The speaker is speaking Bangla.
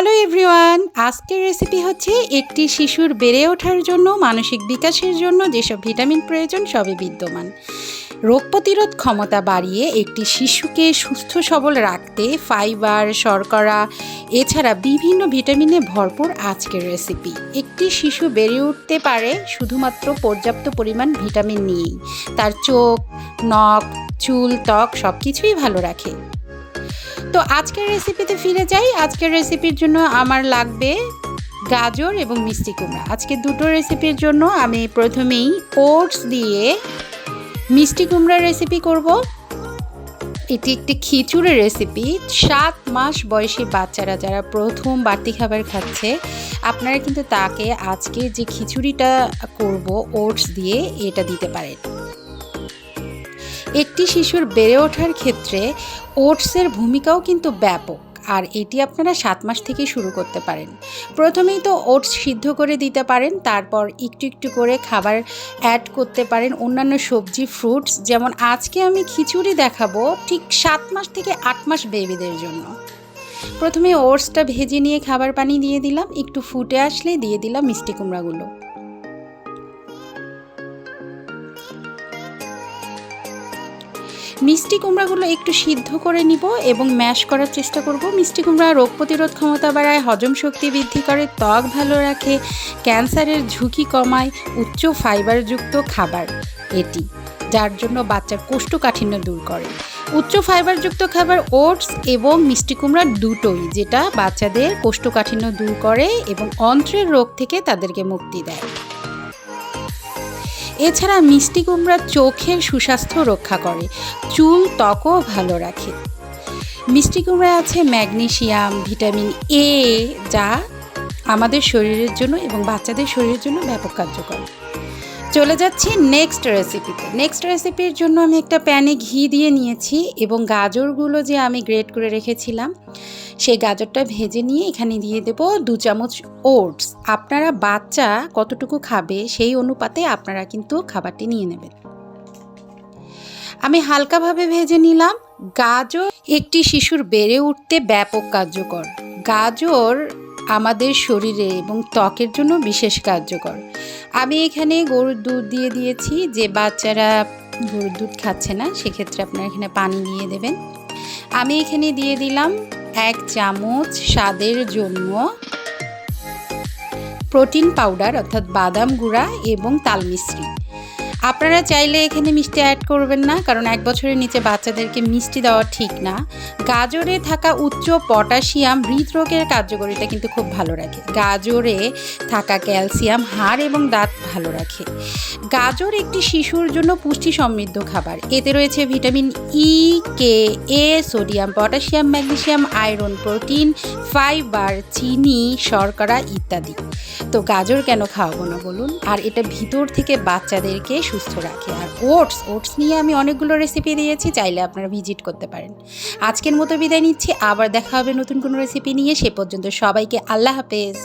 হ্যালো এভরিওয়ান, আজকের রেসিপি হচ্ছে একটি শিশুর বেড়ে ওঠার জন্য, মানসিক বিকাশের জন্য যেসব ভিটামিন প্রয়োজন সবই বিদ্যমান। রোগ প্রতিরোধ ক্ষমতা বাড়িয়ে একটি শিশুকে সুস্থ সবল রাখতে ফাইবার শর্করা, এছাড়া বিভিন্ন ভিটামিনে ভরপুর আজকের রেসিপি একটি শিশু বেড়ে উঠতে পারে শুধুমাত্র পর্যাপ্ত পরিমাণ ভিটামিন নিয়েই। তার চোখ, নখ, চুল, ত্বক সব কিছুই ভালো রাখে। তো আজকের রেসিপিতে ফিরে যাই। আজকের রেসিপির জন্য আমার লাগবে গাজর এবং মিষ্টি কুমড়া। আজকে দুটো রেসিপির জন্য আমি প্রথমেই ওটস দিয়ে মিষ্টি কুমড়ার রেসিপি করব। এটি একটি খিচুড়ি রেসিপি সাত মাস বয়সী বাচ্চারা যারা প্রথম বাড়তি খাবার খাচ্ছে, আপনারা কিন্তু তাকে আজকে যে খিচুড়িটা করব ওটস দিয়ে, এটা দিতে পারেন। একটি শিশুর বেড়ে ওঠার ক্ষেত্রে ওটসের ভূমিকাও কিন্তু ব্যাপক, আর এটি আপনারা সাত মাস থেকে শুরু করতে পারেন। প্রথমেই তো ওটস সিদ্ধ করে দিতে পারেন, তারপর একটু একটু করে খাবার অ্যাড করতে পারেন, অন্যান্য সবজি ফ্রুটস যেমন আজকে আমি খিচুড়ি দেখাবো ঠিক সাত মাস থেকে আট মাস বেবিদের জন্য। প্রথমে ওটসটা ভেজে নিয়ে খাবার পানি দিয়ে দিলাম, একটু ফুটে আসলে দিয়ে দিলাম মিষ্টি কুমড়াগুলো। মিষ্টি কুমড়াগুলো একটু সিদ্ধ করে নিব এবং ম্যাশ করার চেষ্টা করব। মিষ্টি কুমড়া রোগ প্রতিরোধ ক্ষমতা বাড়ায়, হজম শক্তি বৃদ্ধি করে, ত্বক ভালো রাখে, ক্যান্সারের ঝুঁকি কমায়, উচ্চ ফাইবারযুক্ত খাবার এটি, যার জন্য বাচ্চার কোষ্ঠকাঠিন্য দূর করে। উচ্চ ফাইবারযুক্ত খাবার ওটস এবং মিষ্টি কুমড়া দুটোই, যেটা বাচ্চাদের কোষ্ঠকাঠিন্য দূর করে এবং অন্ত্রের রোগ থেকে তাদেরকে মুক্তি দেয়। এছাড়া মিষ্টি কুমড়া চোখের সুস্বাস্থ্য রক্ষা করে, চুল ত্বকও ভালো রাখে। মিষ্টি কুমড়ায় আছে ম্যাগনেশিয়াম, ভিটামিন এ, যা আমাদের শরীরের জন্য এবং বাচ্চাদের শরীরের জন্য ব্যাপক কার্যকর। চলে যাচ্ছি নেক্সট রেসিপিতে নেক্সট রেসিপির জন্য আমি একটা প্যানে ঘি দিয়ে নিয়েছি এবং গাজরগুলো যে আমি গ্রেট করে রেখেছিলাম, সেই গাজরটা ভেজে নিয়ে এখানে দিয়ে দেব দু চামচ ওটস আপনারা বাচ্চা কতটুকু খাবে সেই অনুপাতে আপনারা কিন্তু খাবারটি নিয়ে নেবেন। আমি হালকাভাবে ভেজে নিলাম। গাজর একটি শিশুর বেড়ে উঠতে ব্যাপক কার্যকর। গাজর আমাদের শরীরে এবং ত্বকের জন্য বিশেষ কার্যকর। আমি এখানে গরুর দুধ দিয়ে দিয়েছি। যে বাচ্চারা গরুর দুধ খাচ্ছে না, সেক্ষেত্রে আপনারা এখানে পানি দিয়ে দেবেন। আমি এখানে দিয়ে দিলাম এক চামচ স্বাদের জন্য প্রোটিন পাউডার, অর্থাৎ বাদাম গুঁড়া এবং তাল মিশ্রি। আপনারা চাইলে এখানে মিষ্টি অ্যাড করবেন না, কারণ এক বছরের নিচে বাচ্চাদেরকে মিষ্টি দেওয়া ঠিক না। গাজরে থাকা উচ্চ পটাশিয়াম হৃদরোগের কার্যকরিতা কিন্তু খুব ভালো রাখে। গাজরে থাকা ক্যালসিয়াম, হাড় এবং দাঁত ভালো রাখে। গাজর একটি শিশুর জন্য পুষ্টি সমৃদ্ধ খাবার। এতে রয়েছে vitamin E K A sodium, potassium, magnesium, iron, protein, fibre, চিনি, শর্করা ইত্যাদি। তো গাজর কেন খাওয়াবো না বলুন? আর এটা ভিতর থেকে বাচ্চাদেরকে সুস্থ রাখে। আর ওটস ওটস নিয়ে আমি অনেকগুলো রেসিপি দিয়েছি, চাইলে আপনারা ভিজিট করতে পারেন। আজকের মতো বিদায় নিচ্ছি, আবার দেখা হবে নতুন কোনো রেসিপি নিয়ে। সে পর্যন্ত সবাইকে আল্লাহ হাফেজ।